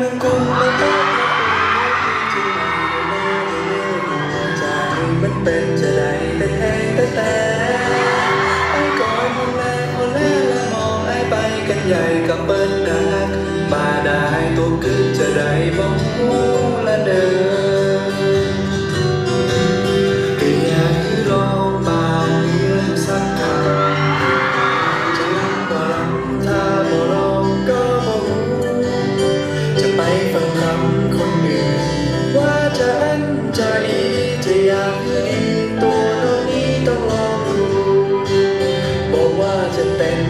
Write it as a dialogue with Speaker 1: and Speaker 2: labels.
Speaker 1: มึงกูมันเป็นจะได้แต่แทงแต่แต่ไอ้ก่อนมองแลมองแลแล้วมองไอ้ไปกันใหญ่กับเปิ้ดักมาได้ตัวกึ่งจะได้มอง ใจจะอยากให้ตัวน้องนี้ต้องลองดูบอกว่าจะเป็น